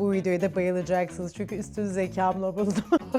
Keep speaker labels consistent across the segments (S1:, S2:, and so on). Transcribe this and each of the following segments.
S1: Bu videoyu da bayılacaksınız. Çünkü üstün zekamla buldum.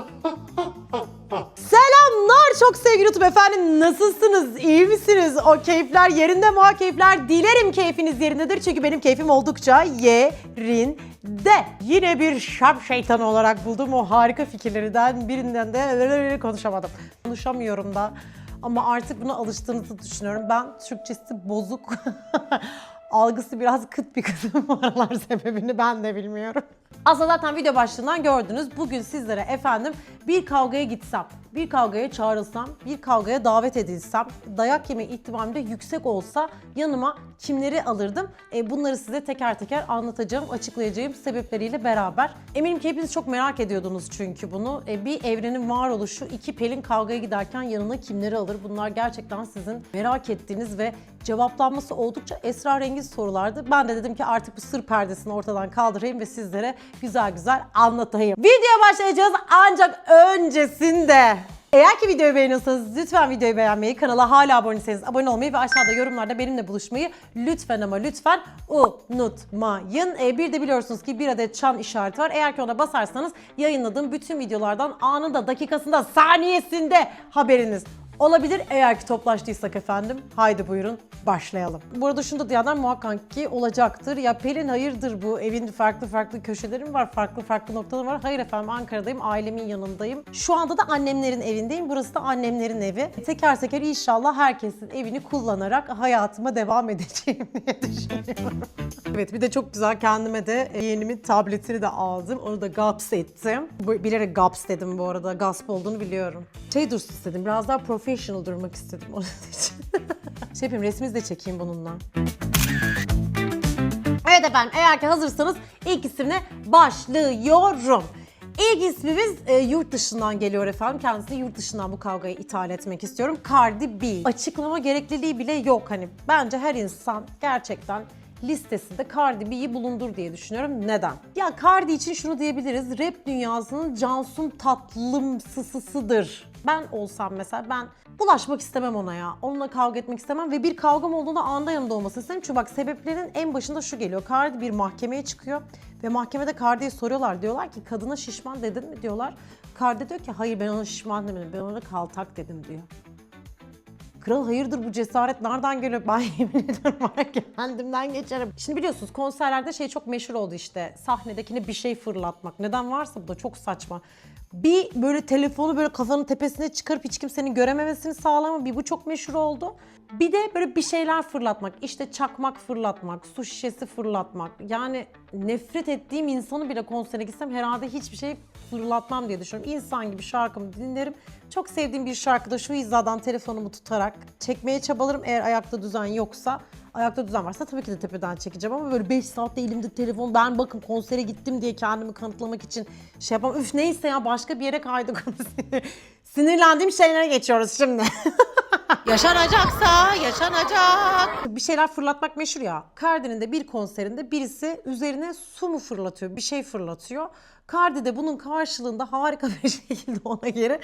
S1: Selamlar çok sevgili YouTube efendim. Nasılsınız? İyi misiniz? O keyifler yerinde mi? O keyifler dilerim keyfiniz yerindedir. Çünkü benim keyfim oldukça yerinde. Yine bir şap şeytanı olarak buldum. O harika fikirlerden birinden de konuşamadım. Konuşamıyorum da. Ama artık buna alıştığınızı düşünüyorum. Ben Türkçesi bozuk algısı biraz kıt bir kızım bu aralar sebebini ben de bilmiyorum. Aslında zaten video başlığından gördünüz. Bugün sizlere efendim bir kavgaya gitsem, bir kavgaya çağrılsam, bir kavgaya davet edilsem, dayak yeme ihtimalim de yüksek olsa yanıma kimleri alırdım? E, bunları size teker teker anlatacağım, açıklayacağım sebepleriyle beraber. Eminim ki hepiniz çok merak ediyordunuz çünkü bunu. E, bir evrenin varoluşu, iki pelin kavgaya giderken yanına kimleri alır? Bunlar gerçekten sizin merak ettiğiniz ve cevaplanması oldukça esrarengiz sorulardı. Ben de dedim ki artık bu sır perdesini ortadan kaldırayım ve sizlere güzel güzel anlatayım. Videoya başlayacağız ancak öncesinde eğer ki videoyu beğeniyorsanız lütfen videoyu beğenmeyi, kanala hala abone değilseniz abone olmayı ve aşağıda yorumlarda benimle buluşmayı lütfen ama lütfen unutmayın. Ee, bir de biliyorsunuz ki bir adet çan işareti var. Eğer ki ona basarsanız yayınladığım bütün videolardan anında, dakikasında, saniyesinde haberiniz olabilir. Eğer ki toplaştıysak efendim haydi buyurun başlayalım. Bu arada şunu da diyenler muhakkak ki olacaktır. Ya Pelin hayırdır bu evin farklı farklı köşeleri mi var, farklı farklı noktaları var. Hayır efendim Ankara'dayım, ailemin yanındayım. Şu anda da annemlerin evindeyim. Burası da annemlerin evi. Teker teker inşallah herkesin evini kullanarak hayatıma devam edeceğim diye düşünüyorum. Evet bir de çok güzel kendime de yeğenimin tabletini de aldım. Onu da gaps ettim. Bilerek gaps dedim bu arada. Gasp olduğunu biliyorum. Şey dursun istedim. Biraz daha professional durmak istedim onun için. şey yapayım resminizi de çekeyim bununla. Evet efendim eğer ki hazırsanız ilk isimle başlıyorum. İlk ismimiz e, yurt dışından geliyor efendim. Kendisini yurt dışından bu kavgayı ithal etmek istiyorum. Cardi B. Açıklama gerekliliği bile yok. Hani bence her insan gerçekten listesinde Cardi B'yi bulundur diye düşünüyorum. Neden? Ya Cardi için şunu diyebiliriz. Rap dünyasının Cansun tatlımsısıdır. Ben olsam mesela ben bulaşmak istemem ona ya. Onunla kavga etmek istemem ve bir kavgam olduğunda anda yanımda olmasını isterim. Çünkü bak sebeplerin en başında şu geliyor. Cardi bir mahkemeye çıkıyor ve mahkemede Cardi'ye soruyorlar. Diyorlar ki kadına şişman dedin mi diyorlar. Cardi diyor ki hayır ben ona şişman demedim. Ben ona kaltak dedim diyor. Kral hayırdır bu cesaret nereden geliyor? Ben yemin ederim kendimden geçerim. Şimdi biliyorsunuz konserlerde şey çok meşhur oldu işte. Sahnedekine bir şey fırlatmak. Neden varsa bu da çok saçma. Bir böyle telefonu böyle kafanın tepesine çıkarıp hiç kimsenin görememesini sağlama. Bir bu çok meşhur oldu. Bir de böyle bir şeyler fırlatmak. İşte çakmak fırlatmak, su şişesi fırlatmak. Yani nefret ettiğim insanı bile konsere gitsem herhalde hiçbir şey fırlatmam diye düşünüyorum. İnsan gibi şarkımı dinlerim. Çok sevdiğim bir şarkıda şu hizadan telefonumu tutarak çekmeye çabalarım. Eğer ayakta düzen yoksa, ayakta düzen varsa tabii ki de tepeden çekeceğim ama böyle 5 saatte elimde telefon ben bakın konsere gittim diye kendimi kanıtlamak için şey yapamam. Üf neyse ya başka bir yere kaydı konu. Sinirlendiğim şeylere geçiyoruz şimdi.
S2: Yaşanacaksa yaşanacak.
S1: bir şeyler fırlatmak meşhur ya. Cardi'nin de bir konserinde birisi üzerine su mu fırlatıyor, bir şey fırlatıyor. Cardi de bunun karşılığında harika bir şekilde ona geri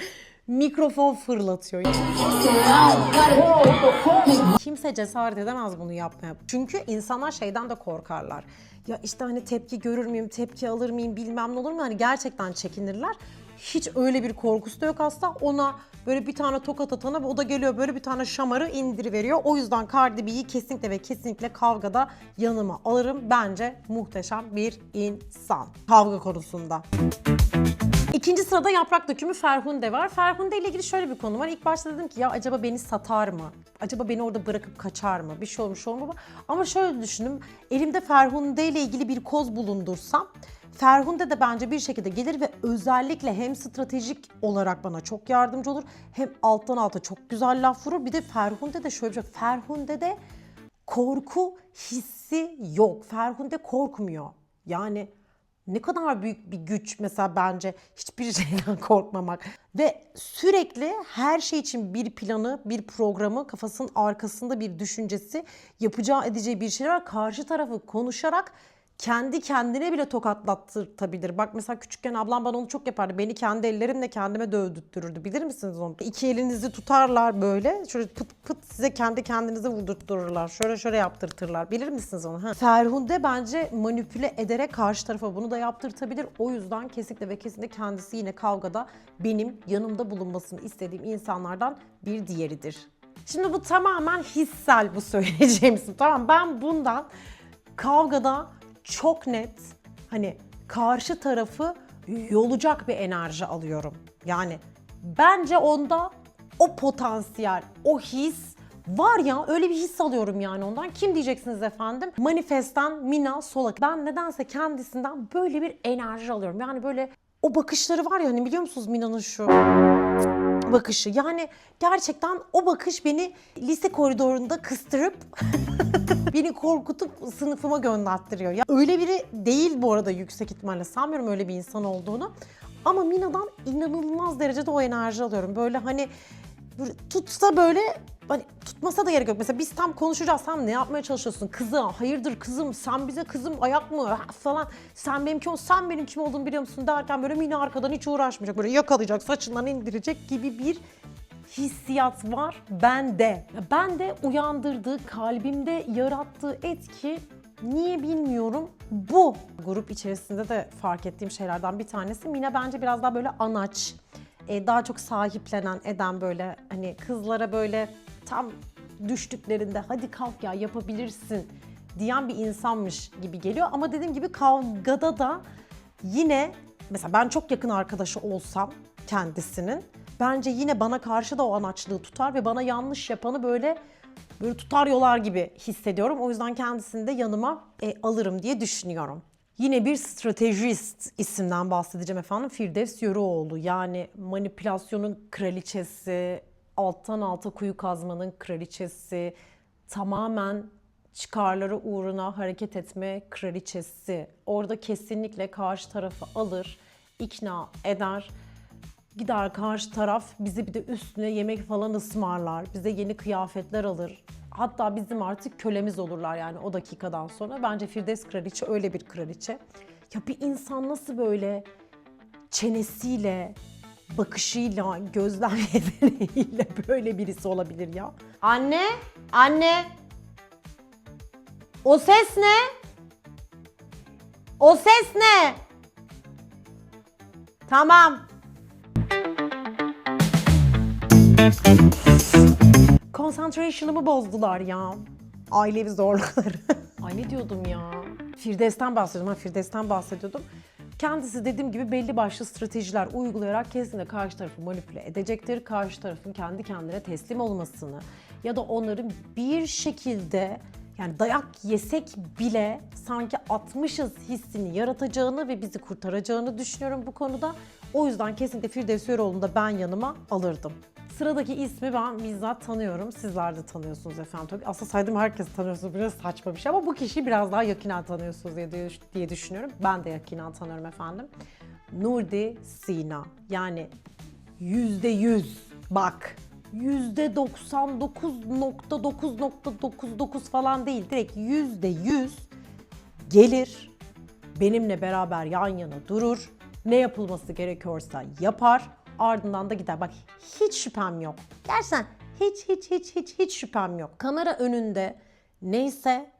S1: mikrofon fırlatıyor. Kimse cesaret edemez bunu yapmaya. Çünkü insanlar şeyden de korkarlar. Ya işte hani tepki görür müyüm, tepki alır mıyım, bilmem ne olur mu? Hani gerçekten çekinirler. Hiç öyle bir korkusu da yok aslında. Ona böyle bir tane tokat atana o da geliyor böyle bir tane şamarı indiriveriyor. O yüzden Cardi B'yi kesinlikle ve kesinlikle kavgada yanıma alırım. Bence muhteşem bir insan kavga konusunda. İkinci sırada yaprak dökümü Ferhunde var. Ferhunde ile ilgili şöyle bir konu var. İlk başta dedim ki ya acaba beni satar mı? Acaba beni orada bırakıp kaçar mı? Bir şey olmuş olur mu? Ama şöyle düşündüm. Elimde Ferhunde ile ilgili bir koz bulundursam Ferhunde de bence bir şekilde gelir ve özellikle hem stratejik olarak bana çok yardımcı olur hem alttan alta çok güzel laf vurur. Bir de Ferhunde de şöyle bir şey. Ferhunde de korku hissi yok. Ferhunde korkmuyor. Yani ne kadar büyük bir güç mesela bence hiçbir şeyden korkmamak. Ve sürekli her şey için bir planı, bir programı, kafasının arkasında bir düşüncesi, yapacağı edeceği bir şeyler. Karşı tarafı konuşarak kendi kendine bile tokatlattırtabilir. Bak mesela küçükken ablam bana onu çok yapardı. Beni kendi ellerimle kendime dövdürtürürdü. Bilir misiniz onu? İki elinizi tutarlar böyle. Şöyle pıt pıt size kendi kendinize vurdurtururlar. Şöyle şöyle yaptırtırlar. Bilir misiniz onu? Ha. Ferhunde bence manipüle ederek karşı tarafa bunu da yaptırtabilir. O yüzden kesinlikle ve kesinlikle kendisi yine kavgada benim yanımda bulunmasını istediğim insanlardan bir diğeridir. Şimdi bu tamamen hissel bu söyleyeceğim. Tamam ben bundan kavgada çok net hani karşı tarafı yolacak bir enerji alıyorum. Yani bence onda o potansiyel, o his var ya öyle bir his alıyorum yani ondan. Kim diyeceksiniz efendim? Manifestan Mina Solak. Ben nedense kendisinden böyle bir enerji alıyorum. Yani böyle o bakışları var ya hani biliyor musunuz Mina'nın şu bakışı. Yani gerçekten o bakış beni lise koridorunda kıstırıp beni korkutup sınıfıma gönderttiriyor. Ya öyle biri değil bu arada yüksek ihtimalle. Sanmıyorum öyle bir insan olduğunu. Ama Mina'dan inanılmaz derecede o enerji alıyorum. Böyle hani böyle tutsa böyle hani tutmasa da gerek yok. Mesela biz tam konuşacağız. Sen ne yapmaya çalışıyorsun? Kızım, hayırdır kızım? Sen bize kızım ayak mı? Ha, falan. Sen benim kim sen benim kim olduğumu biliyor musun derken böyle Mina arkadan hiç uğraşmayacak. Böyle yakalayacak, saçından indirecek gibi bir hissiyat var bende. Ben de uyandırdığı, kalbimde yarattığı etki niye bilmiyorum bu. Grup içerisinde de fark ettiğim şeylerden bir tanesi. Mina bence biraz daha böyle anaç, e, daha çok sahiplenen, eden böyle hani kızlara böyle tam düştüklerinde hadi kalk ya yapabilirsin diyen bir insanmış gibi geliyor. Ama dediğim gibi kavgada da yine mesela ben çok yakın arkadaşı olsam kendisinin bence yine bana karşı da o anaçlığı tutar ve bana yanlış yapanı böyle böyle tutar yolar gibi hissediyorum. O yüzden kendisini de yanıma e, alırım diye düşünüyorum. Yine bir stratejist isimden bahsedeceğim efendim. Firdevs Yörüoğlu. Yani manipülasyonun kraliçesi, alttan alta kuyu kazmanın kraliçesi, tamamen çıkarları uğruna hareket etme kraliçesi. Orada kesinlikle karşı tarafı alır, ikna eder. Gider karşı taraf bizi bir de üstüne yemek falan ısmarlar. Bize yeni kıyafetler alır. Hatta bizim artık kölemiz olurlar yani o dakikadan sonra. Bence Firdevs kraliçe öyle bir kraliçe. Ya bir insan nasıl böyle çenesiyle, bakışıyla, gözlem yeteneğiyle böyle birisi olabilir ya? Anne, anne. O ses ne? O ses ne? Tamam. Concentration'ımı bozdular ya. Ailevi zorlukları. Ay ne diyordum ya? Firdevs'ten bahsediyordum. Ha, Firdevs'ten bahsediyordum. Kendisi dediğim gibi belli başlı stratejiler uygulayarak kesinlikle karşı tarafı manipüle edecektir. Karşı tarafın kendi kendine teslim olmasını ya da onların bir şekilde yani dayak yesek bile sanki atmışız hissini yaratacağını ve bizi kurtaracağını düşünüyorum bu konuda. O yüzden kesinlikle Firdevs Yöreoğlu'nu da ben yanıma alırdım. Sıradaki ismi ben bizzat tanıyorum. Sizler de tanıyorsunuz efendim tabii. Aslında saydığım herkesi tanıyorsunuz. Biraz saçma bir şey ama bu kişiyi biraz daha yakinen tanıyorsunuz diye, düşünüyorum. Ben de yakinen tanıyorum efendim. Nurdi Sina. Yani yüzde yüz. Bak yüzde 99.9.99 falan değil. Direkt yüzde yüz gelir. Benimle beraber yan yana durur. Ne yapılması gerekiyorsa yapar. Ardından da gider. Bak hiç şüphem yok. Gerçekten hiç hiç hiç hiç hiç şüphem yok. Kamera önünde neyse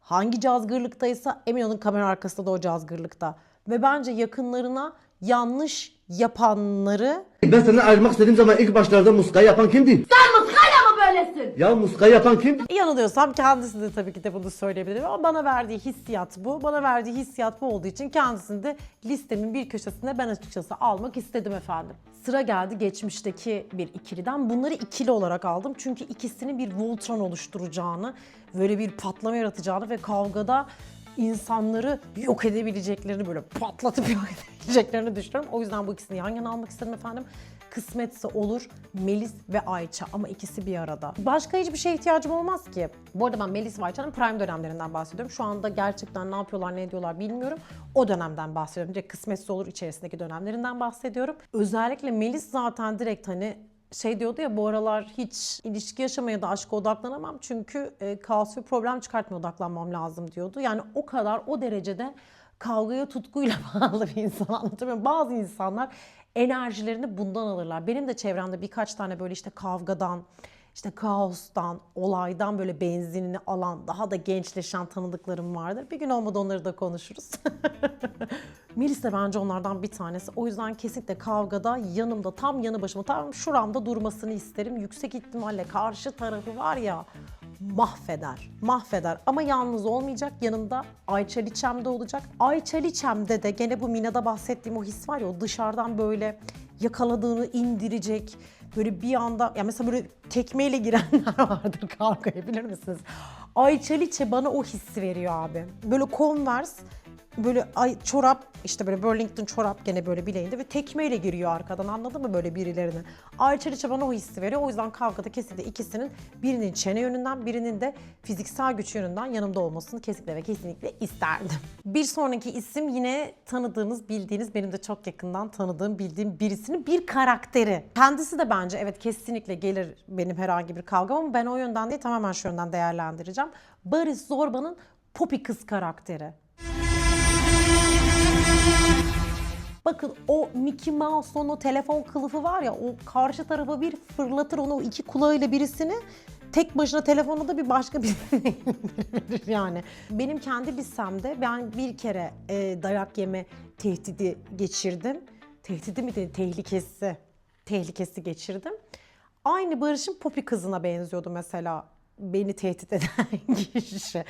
S1: hangi cazgırlıktaysa emin olun kamera arkasında da o cazgırlıkta. Ve bence yakınlarına yanlış yapanları
S2: Ben senden ayrılmak istediğim zaman ilk başlarda muskayı yapan kimdi?
S3: Sen muskayla mı böylesin?
S2: Ya muskayı yapan kim?
S1: Yanılıyorsam kendisi de tabii ki de bunu söyleyebilir ama bana verdiği hissiyat bu. Bana verdiği hissiyat bu olduğu için kendisini de listemin bir köşesine ben açıkçası almak istedim efendim. Sıra geldi geçmişteki bir ikiliden. Bunları ikili olarak aldım çünkü ikisinin bir Voltron oluşturacağını, böyle bir patlama yaratacağını ve kavgada insanları yok edebileceklerini böyle patlatıp yok edebileceklerini düşünüyorum. O yüzden bu ikisini yan yana almak istedim efendim. Kısmetse olur Melis ve Ayça ama ikisi bir arada. Başka hiçbir şeye ihtiyacım olmaz ki. Bu arada ben Melis ve Ayça'nın prime dönemlerinden bahsediyorum. Şu anda gerçekten ne yapıyorlar ne ediyorlar bilmiyorum. O dönemden bahsediyorum. Direkt kısmetse olur içerisindeki dönemlerinden bahsediyorum. Özellikle Melis zaten direkt hani şey diyordu ya bu aralar hiç ilişki yaşamaya da aşka odaklanamam çünkü e, kaos ve problem çıkartmaya odaklanmam lazım diyordu. Yani o kadar o derecede kavgaya tutkuyla bağlı bir insan anlatamıyorum. Bazı insanlar enerjilerini bundan alırlar. Benim de çevremde birkaç tane böyle işte kavgadan, işte kaostan, olaydan böyle benzinini alan, daha da gençleşen tanıdıklarım vardır. Bir gün olmadı onları da konuşuruz. Melis de bence onlardan bir tanesi. O yüzden kesinlikle kavgada yanımda, tam yanı başıma, tam şuramda durmasını isterim. Yüksek ihtimalle karşı tarafı var ya mahveder, mahveder. Ama yalnız olmayacak, yanımda Ayça Liçem de olacak. Ayça Liçem'de de gene bu Mina'da bahsettiğim o his var ya, o dışarıdan böyle yakaladığını indirecek, böyle bir anda, ya mesela böyle tekmeyle girenler vardır kavgaya bilir misiniz? Ayça bana o hissi veriyor abi. Böyle Converse, böyle ay çorap işte böyle Burlington çorap gene böyle bileğinde ve tekmeyle giriyor arkadan anladın mı böyle birilerini. Ayça Liçe bana o hissi veriyor. O yüzden kavgada kesinlikle ikisinin birinin çene yönünden birinin de fiziksel güç yönünden yanımda olmasını kesinlikle ve kesinlikle isterdim. Bir sonraki isim yine tanıdığınız, bildiğiniz, benim de çok yakından tanıdığım, bildiğim birisinin bir karakteri. Kendisi de bence evet kesinlikle gelir benim herhangi bir kavgam ama ben o yönden değil tamamen şu yönden değerlendireceğim. Barış Zorba'nın Poppy kız karakteri. Bakın o Mickey Mouse'un o telefon kılıfı var ya o karşı tarafa bir fırlatır onu o iki kulağıyla birisini tek başına telefona da bir başka indirir yani. Benim kendi lisemde ben bir kere e, dayak yeme tehdidi geçirdim. Tehdidi mi dedi? Tehlikesi. Tehlikesi geçirdim. Aynı Barış'ın Poppy kızına benziyordu mesela beni tehdit eden kişi.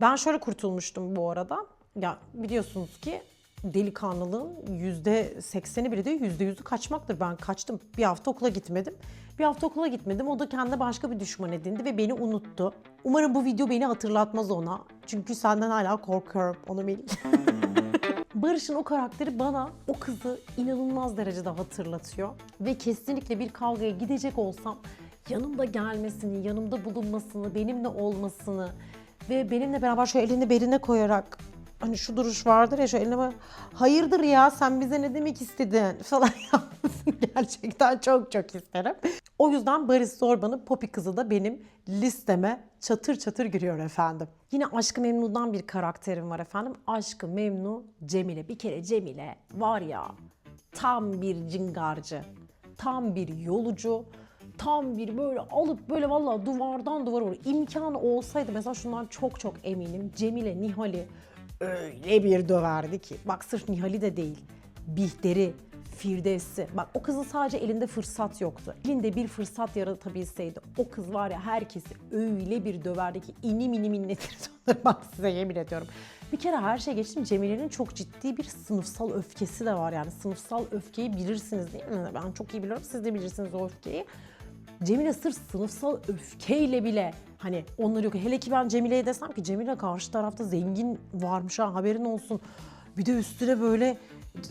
S1: Ben şöyle kurtulmuştum bu arada. Ya biliyorsunuz ki delikanlılığın yüzde sekseni bile değil yüzde yüzü kaçmaktır. Ben kaçtım. Bir hafta okula gitmedim. Bir hafta okula gitmedim. O da kendi başka bir düşman edindi ve beni unuttu. Umarım bu video beni hatırlatmaz ona. Çünkü senden hala korkuyorum onu bil. Barış'ın o karakteri bana o kızı inanılmaz derecede hatırlatıyor. Ve kesinlikle bir kavgaya gidecek olsam yanımda gelmesini, yanımda bulunmasını, benimle olmasını ve benimle beraber şu elini beline koyarak hani şu duruş vardır ya şu eline hayırdır ya sen bize ne demek istedin falan yapmasını gerçekten çok çok isterim. O yüzden Barış Zorba'nın Poppy kızı da benim listeme çatır çatır giriyor efendim. Yine Aşkı Memnu'dan bir karakterim var efendim. Aşkı Memnu Cemile. Bir kere Cemile var ya tam bir cingarcı, tam bir yolucu, tam bir böyle alıp böyle vallahi duvardan duvara vuruyor. İmkanı olsaydı mesela şundan çok çok eminim. Cemile Nihal'i öyle bir döverdi ki. Bak sırf Nihal'i de değil. Bihter'i, Firdevs'i. Bak o kızın sadece elinde fırsat yoktu. Elinde bir fırsat yaratabilseydi o kız var ya herkesi öyle bir döverdi ki inim inim inletir. Bak size yemin ediyorum. Bir kere her şey geçtim. Cemile'nin çok ciddi bir sınıfsal öfkesi de var yani. Sınıfsal öfkeyi bilirsiniz değil mi? Ben çok iyi biliyorum. Siz de bilirsiniz o öfkeyi. Cemile sırf sınıfsal öfkeyle bile hani onları yok. Hele ki ben Cemile'ye desem ki Cemile karşı tarafta zengin varmış ha haberin olsun. Bir de üstüne böyle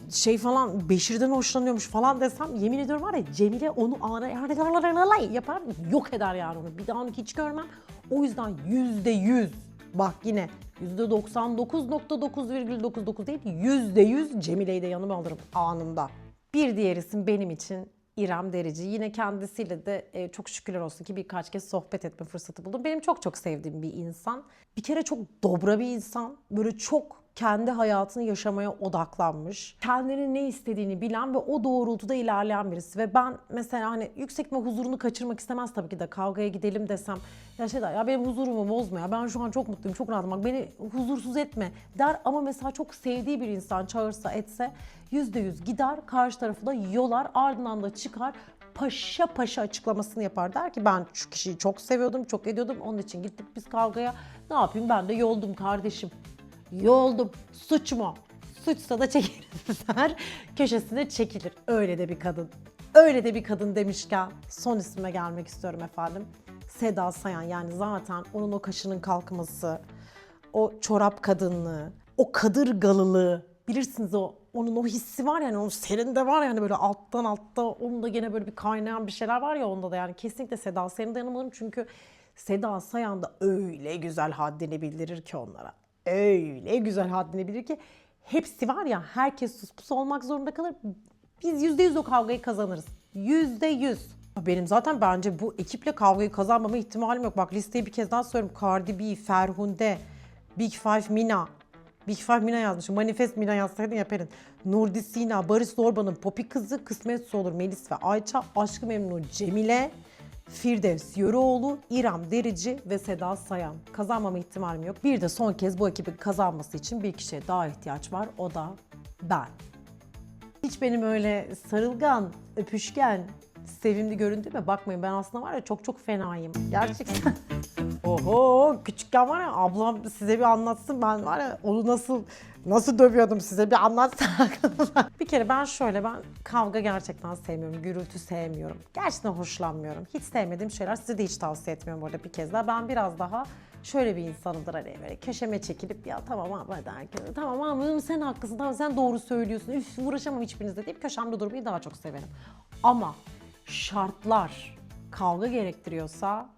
S1: şey falan Beşir'den hoşlanıyormuş falan desem yemin ediyorum var ya Cemile onu ana yapar yok eder yani onu. Bir daha onu hiç görmem. O yüzden yüzde yüz bak yine yüzde 99.9,99 değil yüzde yüz Cemile'yi de yanıma alırım anında. Bir diğer isim benim için İrem Derici. Yine kendisiyle de e, çok şükürler olsun ki birkaç kez sohbet etme fırsatı buldum. Benim çok çok sevdiğim bir insan. Bir kere çok dobra bir insan. Böyle çok kendi hayatını yaşamaya odaklanmış. Kendinin ne istediğini bilen ve o doğrultuda ilerleyen birisi. Ve ben mesela hani yüksek mi huzurunu kaçırmak istemez tabii ki de kavgaya gidelim desem. Ya şey der, ya benim huzurumu bozma ya ben şu an çok mutluyum çok rahatım bak beni huzursuz etme der. Ama mesela çok sevdiği bir insan çağırsa etse yüzde yüz gider karşı tarafı da yolar ardından da çıkar paşa paşa açıklamasını yapar. Der ki ben şu kişiyi çok seviyordum, çok ediyordum. Onun için gittik biz kavgaya. Ne yapayım ben de yoldum kardeşim. Yoldum. Suç mu? Suçsa da der. Köşesine çekilir. Öyle de bir kadın. Öyle de bir kadın demişken son isme gelmek istiyorum efendim. Seda Sayan yani zaten onun o kaşının kalkması, o çorap kadınlığı, o kadırgalılığı bilirsiniz o onun o hissi var yani onun serinde var yani böyle alttan altta onun da gene böyle bir kaynayan bir şeyler var ya onda da yani kesinlikle Seda Sayan'a dayanamadım çünkü Seda Sayan da öyle güzel haddini bildirir ki onlara. Öyle güzel haddini bildirir ki hepsi var ya herkes sus pus olmak zorunda kalır. Biz yüzde yüz o kavgayı kazanırız. Yüzde yüz. Benim zaten bence bu ekiple kavgayı kazanmama ihtimalim yok. Bak listeyi bir kez daha söylüyorum. Cardi B, Ferhunde, Big Five Mina. Big Five Mina yazmışım. Manifest Mina yazsaydın yaparın. Nurdi Sina, Barış Zorba'nın Popi kızı, Kısmetse olur Melis ve Ayça, Aşkı Memnu Cemile, Firdevs Yöreoğlu, İrem Derici ve Seda Sayan. Kazanmama ihtimalim yok. Bir de son kez bu ekibin kazanması için bir kişiye daha ihtiyaç var. O da ben. Hiç benim öyle sarılgan, öpüşken, sevimli göründüğüme bakmayın. Ben aslında var ya çok çok fenayım. Gerçekten. Oho küçükken var ya ablam size bir anlatsın ben var ya onu nasıl nasıl dövüyordum size bir anlatsak. bir kere ben şöyle ben kavga gerçekten sevmiyorum. Gürültü sevmiyorum. Gerçekten hoşlanmıyorum. Hiç sevmediğim şeyler size de hiç tavsiye etmiyorum burada bir kez daha. Ben biraz daha şöyle bir insanımdır hani böyle köşeme çekilip ya tamam abi herkese tamam abi sen haklısın tamam sen doğru söylüyorsun üf uğraşamam hiçbirinizle deyip köşemde durmayı daha çok severim. Ama şartlar kavga gerektiriyorsa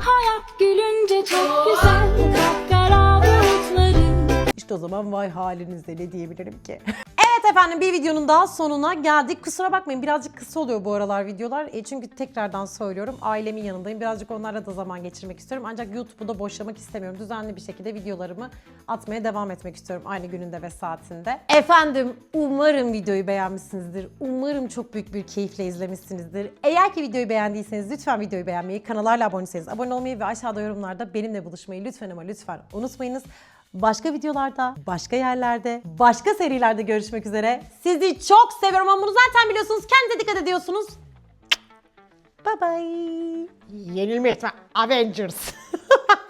S4: Hayat gülünce çok güzel Kapkara bulutların
S1: İşte o zaman vay halinize ne diyebilirim ki. efendim bir videonun daha sonuna geldik. Kusura bakmayın birazcık kısa oluyor bu aralar videolar. E, çünkü tekrardan söylüyorum ailemin yanındayım. Birazcık onlarla da zaman geçirmek istiyorum. Ancak YouTube'u da boşlamak istemiyorum. Düzenli bir şekilde videolarımı atmaya devam etmek istiyorum aynı gününde ve saatinde. Efendim umarım videoyu beğenmişsinizdir. Umarım çok büyük bir keyifle izlemişsinizdir. Eğer ki videoyu beğendiyseniz lütfen videoyu beğenmeyi, kanallarla aboneyseniz abone olmayı ve aşağıda yorumlarda benimle buluşmayı lütfen ama lütfen unutmayınız. Başka videolarda, başka yerlerde, başka serilerde görüşmek üzere. Sizi çok seviyorum ama bunu zaten biliyorsunuz. Kendinize dikkat ediyorsunuz. Bye bye. Yenilme etme Avengers.